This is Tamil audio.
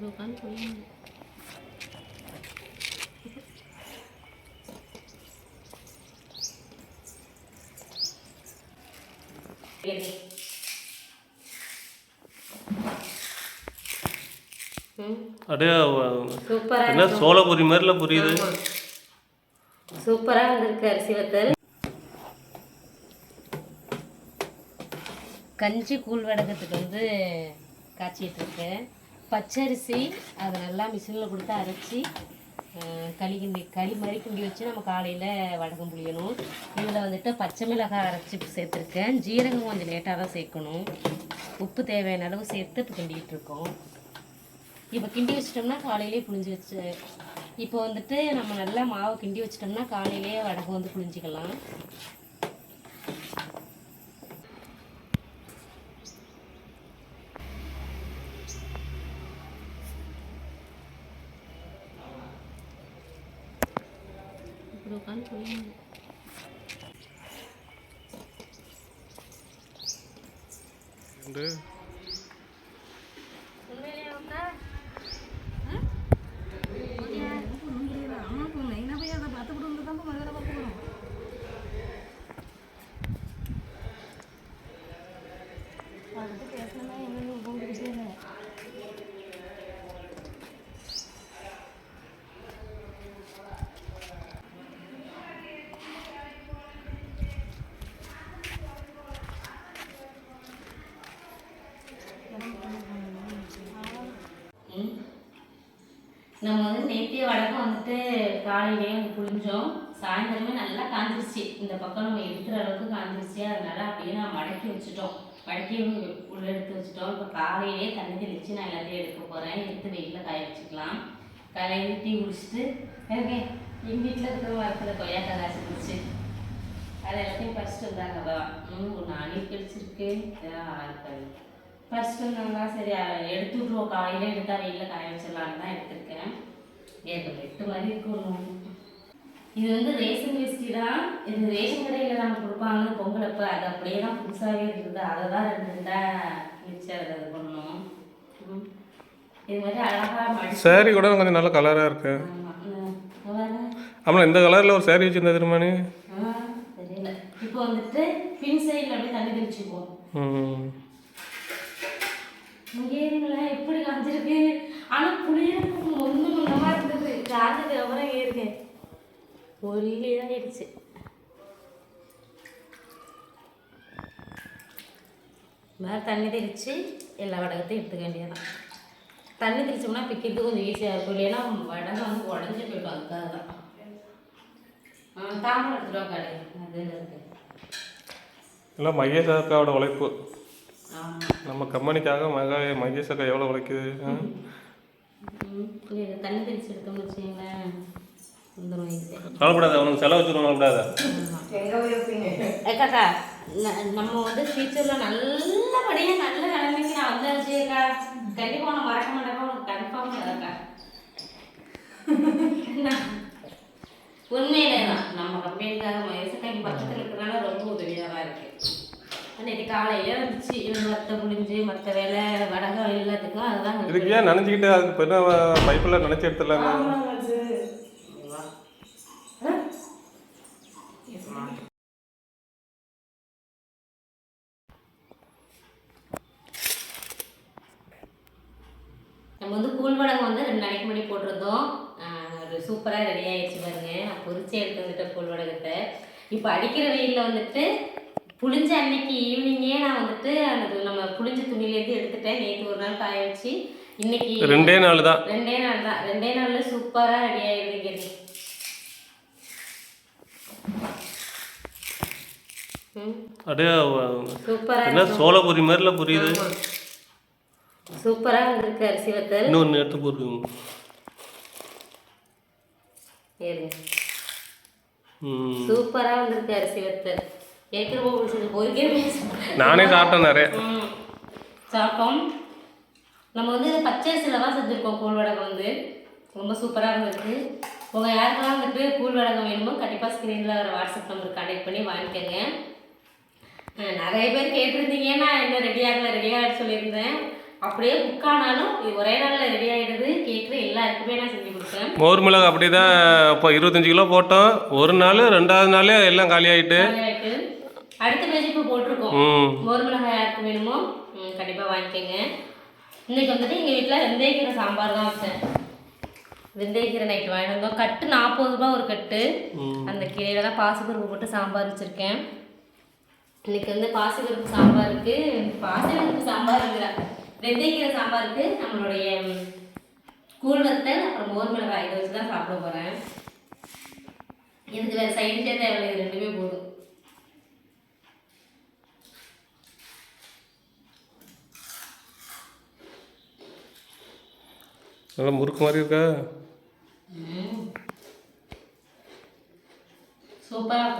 இப்படி உட்காந்து சொல்லுங்க. அப்படியே என்ன சோளபொரி மாதிரில புரியுது. சூப்பராக வந்திருக்கு அரிசி வத்தல் கஞ்சி கூழ் வடகத்துக்கு வந்து காய்ச்சிட்டு இருக்கேன் பச்சரிசி அதை நல்லா மிஷினில் கொடுத்து அரைச்சி களி கிண்டி களி மாதிரி கிண்டி வச்சு நம்ம காலையில் வடகம் புளியணும். இதில் வந்துட்டு பச்சை மிளகாய் அரைச்சி சேர்த்துருக்கேன். ஜீரகம் கொஞ்சம் லேட்டாக தான் சேர்க்கணும். உப்பு தேவையான அளவு சேர்த்து இப்போ கிண்டிகிட்டு இருக்கோம். இப்போ கிண்டி வச்சிட்டோம்னா காலையிலேயே புளிஞ்சு வச்சு இப்போ வந்துட்டு நம்ம நல்லா மாவு கிண்டி வச்சிட்டோம்னா காலையிலேயே வடகம் வந்து புளிஞ்சிக்கலாம். இப்படி உட்காந்து சொல்லுங்க ரெண்டு. நம்ம வந்து நேற்றைய வடக்கம் வந்துட்டு காலையிலேயே வந்து புளிஞ்சோம். சாயந்தரமே நல்லா காஞ்சிருச்சு. இந்த பக்கம் நம்ம எடுக்கிற அளவுக்கு காஞ்சிருச்சு. அதனால அப்படியே நான் மடக்கி வச்சுட்டோம். மடக்கி உள்ள எடுத்து வச்சுட்டோம். இப்போ காலையிலேயே தண்ணி தெளிச்சு நான் எல்லாத்தையும் எடுக்க போகிறேன் எடுத்து வெயிலில் காய வச்சுக்கலாம். காலையில் டீ குடிச்சிட்டு ஓகே எங்கள் வீட்டில் இருக்கிற மரத்தில் கொய்யாக்காய் காசு குடிச்சு அது எல்லாத்தையும் பறிச்சுட்டு வந்தாங்க வா ம் ஒன்று அணி கழிச்சிருக்கு இருக்காது பறிச்சுட்டு சரி எடுத்து விட்ருவோம் காலையில் எடுத்தா வெயிலில் காய வச்சிடலான்னு தான் எடுத்திருக்கேன். ஏற்க வெட்டு மாதிரி இருக்கணும் இது வந்து ரேஷன் வேஷ்டி தான். இது ரேஷன் கடையில் நம்ம கொடுப்பாங்க. பொங்கலப்ப அது அப்படியே தான் புதுசாகவே இருக்குது. அதை தான் ரெண்டு ரெண்டாக மிச்சம் அதை பண்ணணும். இது மாதிரி அழகாக saree கூட கொஞ்சம் நல்ல கலராக இருக்கு. ஆமாம் இந்த கலரில் ஒரு saree வச்சுருந்தா தெரியல. இப்போ வந்துட்டு பின் சைடில் அப்படியே தண்ணி தெளிச்சுக்குவோம். ம் இங்கே இருங்களேன் எப்படி காஞ்சிருக்கு ஆனால் புளியறதுக்கு ஒன்றும் முன்னமா இருந்தது காஞ்சதுக்கு அப்புறம் ஏறுங்க ஒல்லி ஆயிடுச்சு மேலே தண்ணி தெளித்து எல்லா வடகத்தையும் எடுத்துக்க வேண்டியதான் தண்ணி தெளிச்சோம்னா பிக்கிறது கொஞ்சம் ஈஸியாக இருக்கும். இல்லைன்னா வடகம் வந்து உடஞ்சி போயிடும். அதுக்காக தான் ஆ தாமரை எடுத்துட்டு வா கடை அது மகேஷ் அக்காவோட உழைப்பு. ஆமாம் நம்ம கம்பெனிக்காக மகா மகேஷ் அக்கா எவ்வளோ உழைக்குது? தண்ணி தெளிச்சு எடுத்தோம்னு வச்சுங்களேன் கவலைப்படாத அவனுக்கு செலவு வச்சுருவோம் கவலைப்படாத. ஏக்காக்கா நம்ம வந்து ஃபியூச்சரில் நல்லபடியாக நல்ல நிலைமைக்கு நான் வந்தாச்சு அக்கா. கண்டிப்பாக உன்னை மறக்க மாட்டேன் உனக்கு கன்ஃபார்ம் அக்கா. உண்மையிலே தான் நம்ம கம்பெனிக்காக வயசுக்காய்க்கு பக்கத்தில் இருக்கிறனால ரொம்ப உதவியாக தான் இருக்கு. அன்னைக்கு காலையில இருந்துச்சு மற்ற முடிஞ்சு மற்ற வேலை வடகம் எல்லாத்துக்கும் அதுதான் இதுக்கு ஏன் நினச்சிக்கிட்டு அதுக்கு என்ன பைப்பில் நினச்சி எடுத்துடலாங்க நம்ம வந்து கூழ் வடகம் வந்து ரெண்டு நாளைக்கு முன்னாடி போட்டிருந்தோம். அது சூப்பராக ரெடி ஆயிடுச்சு பாருங்க. நான் பொரிச்சு எடுத்து வந்துட்டேன் கூழ் வடகத்தை. இப்போ அடிக்கிற வெயிலில் வந்துட்டு புளிஞ்ச அன்னைக்கு ஈவினிங்கே நான் வந்துட்டு அந்த நம்ம புளிஞ்ச துணியிலேருந்து எடுத்துட்டேன். நேற்று ஒரு நாள் காய வச்சு. இன்னைக்கு ரெண்டே நாள் தான். ரெண்டே நாள் தான். ரெண்டே நாள்ல சூப்பராக ரெடி ம். அப்படியே சூப்பராக என்ன சோளபொரி மாதிரில புரியுது. சூப்பராக வந்திருக்கு அரிசி வத்தல். இன்னொன்று எடுத்து போடுங்க ஏறுங்க. ம். சூப்பரா வந்திருக்கு அரிசி வத்தல். நானே சாப்பிட்டேன் நிறைய. சாப்பிட்டோம். நம்ம வந்து இது பச்சை அரிசியில் தான் செஞ்சுருக்கோம் கூழ் வடகம் வந்து. ரொம்ப சூப்பராக இருந்திருக்கு உங்கள் யாருக்கெல்லாம் வந்துட்டு கூழ் வடகம் வேணுமோ கண்டிப்பாக ஸ்க்ரீனில் வர வாட்ஸ்அப் நம்பர் கனெக்ட் பண்ணி வாங்கிக்கோங்க. நிறைய பேர் கேட்டிருந்தீங்க நான் இன்னும் ரெடி ஆகல ரெடி ஆகல சொல்லியிருந்தேன். அப்படியே குக் ஆனாலும் ஒரே நாளில் ரெடி ஆகிடுது கேட்குற எல்லாருக்குமே நான் செஞ்சு கொடுத்தேன். மோர் மிளகு அப்படி தான் இப்போ இருபத்தஞ்சி கிலோ போட்டோம். ஒரு நாள் ரெண்டாவது நாளே எல்லாம் காலி ஆகிட்டு அடுத்த பேஜ் இப்போ போட்டிருக்கோம். மோர் மிளகாய் யாருக்கு வேணுமோ ம், கண்டிப்பா வாங்கிக்கோங்க. இன்னைக்கு வந்துட்டு எங்கள் வீட்டில் வெந்தயக்கீரை சாம்பார் தான் வச்சேன். வெந்தயக்கீரை நைட்டு வாங்கிட்டு வந்தோம். கட்டு நாற்பது ரூபாய் ஒரு கட்டு. அந்த கீரையில தான் பாசிப்பருப்பு போட்டு சாம்பார் வச்சுருக்கேன். இன்னைக்கு வந்து பாசிப்பருப்பு சாம்பாருக்கு பாசிப்பருப்பு சாம்பாருங்கிற வெந்தயக்கீரை சாம்பாருக்கு நம்மளுடைய கூழ் வத்தல் அப்புறம் மோர் மிளகாய் இதை வச்சு தான் சாப்பிட போகிறேன் இதுக்கு வேறு சைடிஷே தேவையில்லை. ரெண்டுமே போதும். நல்லா முறுக்கு மாதிரி இருக்கா சூப்பராக